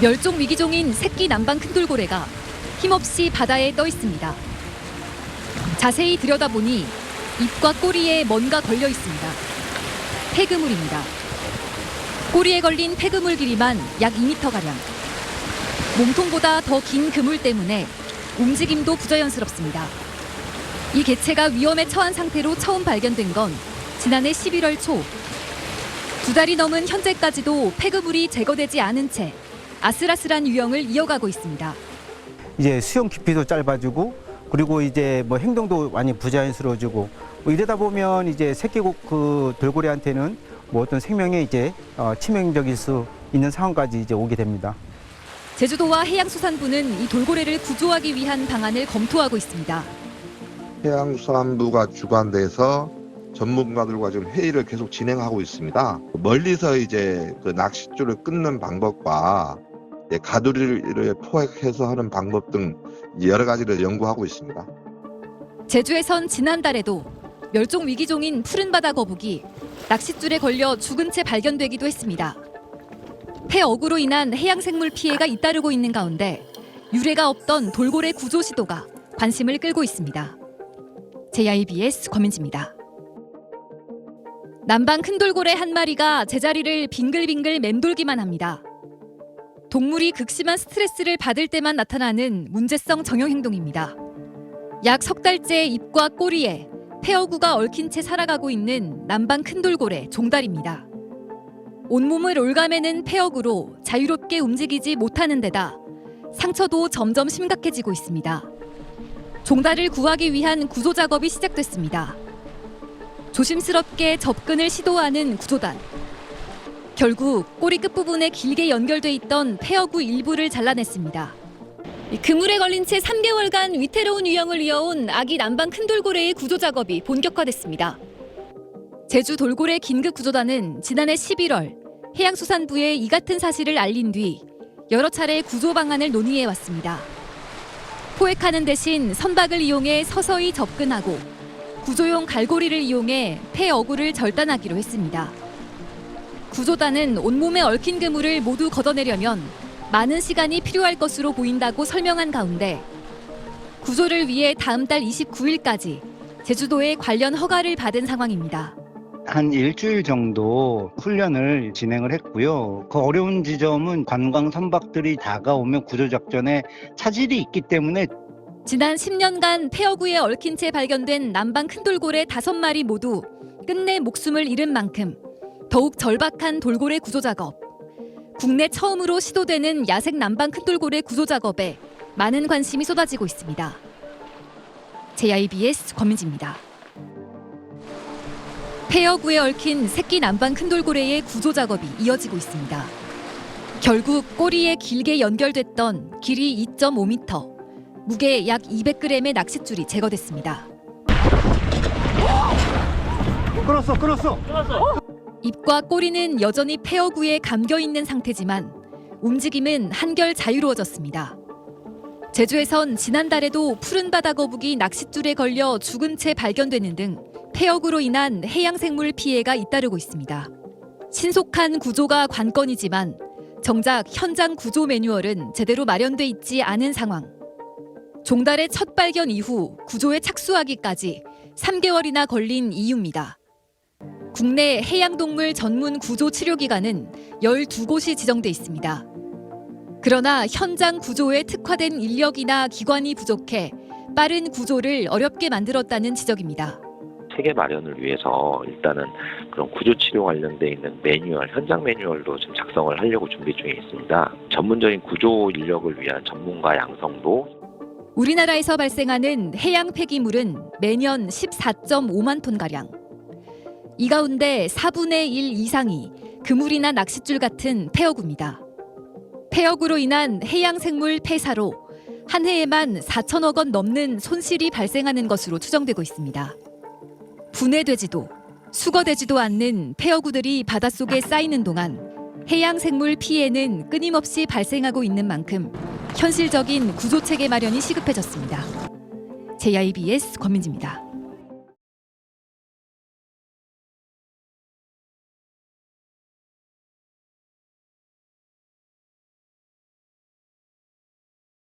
멸종 위기종인 새끼 남방 큰돌고래가 힘없이 바다에 떠 있습니다. 자세히 들여다보니 입과 꼬리에 뭔가 걸려 있습니다. 폐그물입니다. 꼬리에 걸린 폐그물 길이만 약 2m가량. 몸통보다 더 긴 그물 때문에 움직임도 부자연스럽습니다. 이 개체가 위험에 처한 상태로 처음 발견된 건 지난해 11월 초. 두 달이 넘은 현재까지도 폐그물이 제거되지 않은 채 아슬아슬한 유형을 이어가고 있습니다. 이제 수영 깊이도 짧아지고 그리고 이제 뭐 행동도 많이 부자연스러워지고 뭐 이러다 보면 이제 새끼국 그 돌고래한테는 뭐 어떤 생명에 이제 어, 치명적일 수 있는 상황까지 이제 오게 됩니다. 제주도와 해양수산부는 이 돌고래를 구조하기 위한 방안을 검토하고 있습니다. 해양수산부가 주관돼서 전문가들과 지금 회의를 계속 진행하고 있습니다. 멀리서 이제 그 낚싯줄을 끊는 방법과 가두리를 포획해서 하는 방법 등 여러 가지를 연구하고 있습니다. 제주에선 지난달에도 멸종 위기종인 푸른바다 거북이 낚싯줄에 걸려 죽은 채 발견되기도 했습니다. 폐어구로 인한 해양생물 피해가 잇따르고 있는 가운데 유례가 없던 돌고래 구조 시도가 관심을 끌고 있습니다. JIBS 권민지입니다. 남방 큰 돌고래 한 마리가 제자리를 빙글빙글 맴돌기만 합니다. 동물이 극심한 스트레스를 받을 때만 나타나는 문제성 정형 행동입니다. 약 석 달째 입과 꼬리에 폐어구가 얽힌 채 살아가고 있는 남방 큰 돌고래 종달입니다. 온몸을 올가매는 폐어구로 자유롭게 움직이지 못하는 데다 상처도 점점 심각해지고 있습니다. 종달을 구하기 위한 구조 작업이 시작됐습니다. 조심스럽게 접근을 시도하는 구조단. 결국 꼬리 끝부분에 길게 연결돼 있던 폐어구 일부를 잘라냈습니다. 이 그물에 걸린 채 3개월간 위태로운 유형을 이어온 아기 남방 큰 돌고래의 구조 작업이 본격화됐습니다. 제주 돌고래 긴급 구조단은 지난해 11월 해양수산부에 이 같은 사실을 알린 뒤 여러 차례 구조 방안을 논의해 왔습니다. 포획하는 대신 선박을 이용해 서서히 접근하고 구조용 갈고리를 이용해 폐 어구를 절단하기로 했습니다. 구조단은 온몸에 얽힌 그물을 모두 걷어내려면 많은 시간이 필요할 것으로 보인다고 설명한 가운데 구조를 위해 다음 달 29일까지 제주도에 관련 허가를 받은 상황입니다. 한 일주일 정도 훈련을 진행을 했고요. 그 어려운 지점은 관광 선박들이 다가오면 구조작전에 차질이 있기 때문에 지난 10년간 폐어구에 얽힌 채 발견된 남방 큰 돌고래 5마리 모두 끝내 목숨을 잃은 만큼 더욱 절박한 돌고래 구조 작업. 국내 처음으로 시도되는 야생 남방 큰 돌고래 구조 작업에 많은 관심이 쏟아지고 있습니다. JIBS 권민지입니다. 폐어구에 얽힌 새끼 남방 큰 돌고래의 구조 작업이 이어지고 있습니다. 결국 꼬리에 길게 연결됐던 길이 2.5m, 무게 약 200g의 낚싯줄이 제거됐습니다. 끌었어, 끌었어. 입과 꼬리는 여전히 폐어구에 감겨 있는 상태지만 움직임은 한결 자유로워졌습니다. 제주에선 지난달에도 푸른 바다 거북이 낚싯줄에 걸려 죽은 채 발견되는 등 폐어구로 인한 해양 생물 피해가 잇따르고 있습니다. 신속한 구조가 관건이지만 정작 현장 구조 매뉴얼은 제대로 마련돼 있지 않은 상황. 종달의 첫 발견 이후 구조에 착수하기까지 3개월이나 걸린 이유입니다. 국내 해양동물 전문 구조 치료 기관은 12곳이 지정돼 있습니다. 그러나 현장 구조에 특화된 인력이나 기관이 부족해 빠른 구조를 어렵게 만들었다는 지적입니다. 체계 마련을 위해서 일단은 그런 구조 치료 관련돼 있는 매뉴얼, 현장 매뉴얼도 지금 작성을 하려고 준비 중에 있습니다. 전문적인 구조 인력을 위한 전문가 양성도 우리나라에서 발생하는 해양 폐기물은 매년 14.5만 톤 가량. 이 가운데 4분의 1 이상이 그물이나 낚싯줄 같은 폐어구입니다. 폐어구로 인한 해양 생물 폐사로 한 해에만 4천억 원 넘는 손실이 발생하는 것으로 추정되고 있습니다. 분해되지도 수거되지도 않는 폐어구들이 바닷속에 쌓이는 동안 해양 생물 피해는 끊임없이 발생하고 있는 만큼 현실적인 구조 체계 마련이 시급해졌습니다. JIBS 권민지입니다.